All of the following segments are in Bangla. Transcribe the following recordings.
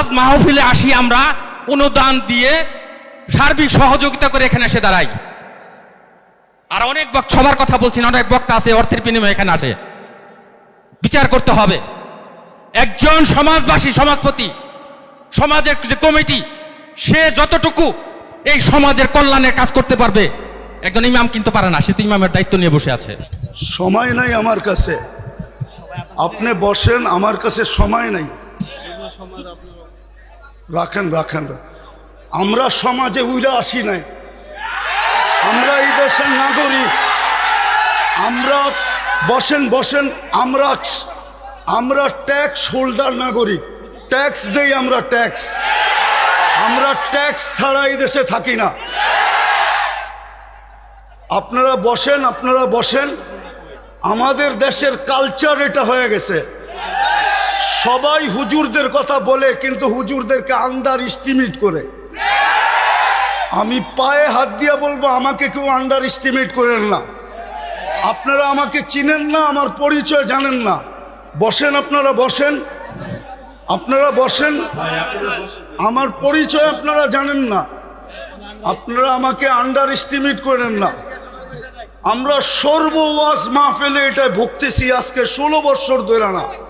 ওয়াজ মাহফিলে আসি আমরা, অনুদান দিয়ে সার্বিক সহযোগিতা করে এখানে এসে দাঁড়াই। আর অনেক সবার কথা বলছি না অনেক বক্তা আছে, অর্থের বিনিময়ে এখানে আসে বিচার করতে হবে। একজন সমাজবাসী, সমাজপতি, সমাজের যে কমিটি, সে যতটুকু এই সমাজের কল্যাণের কাজ করতে পারবে, একজন ইমাম কিন্তু পারে না, সে তো ইমামের দায়িত্ব নিয়ে বসে আছে। সময় নাই আমার কাছে। আপনি বসেন, আমার কাছে সময় নাই। রাখেন রাখেন। আমরা সমাজে উইরা আসি নাই। আমরা এই দেশের নাগরিক। আমরা বসেন বসেন, আমরা আমরা ট্যাক্স হোল্ডার নাগরিক। ট্যাক্স দেই আমরা ট্যাক্স। আমরা ট্যাক্স ছাড়া এই দেশে থাকি না। আপনারা বসেন আপনারা বসেন। আমাদের দেশের কালচার এটা হয়ে গেছে। সবাই হুজুরদের কথা বলে, কিন্তু হুজুরদেরকে আন্ডার এস্টিমেট করে। আমি পায়ে হাত দিয়ে বলব, আমাকে কেউ আন্ডার এস্টিমেট করেন না। আপনারা আমাকে চিনেন না, আমার পরিচয় জানেন না। বসেন আপনারা বসেন। আপনারা বসেন। আমার পরিচয় আপনারা জানেন না। আপনারা আমাকে আন্ডার এস্টিমেট করেন না। আমরা সর্ব ওয়াজ মাহফিলে এটা ভুগতেছি আজকে ষোলো বৎসর ধরে না।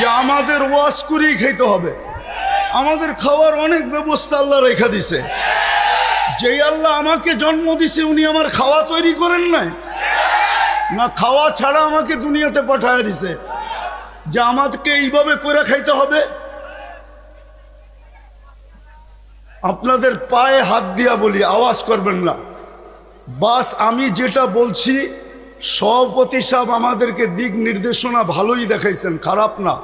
যে আমাদের ওয়াশ করেই খাইতে হবে। আমাদের খাওয়ার অনেক ব্যবস্থা আল্লাহ রেখা দিছে। যেই আল্লাহ আমাকে জন্ম দিছে, উনি আমার খাওয়া তৈরি করেন নাই। না, খাওয়া ছাড়া আমাকে দুনিয়াতে পাঠায় দিছে। যে আমাকে এইভাবে করে খাইতে হবে। আপনাদের পায়ে হাত দিয়া বলি, আওয়াজ করবেন না। বাস, আমি যেটা বলছি সভাপতি সাহেব আমাদেরকে দিক নির্দেশনা ভালোই দেখাইছেন খারাপ না।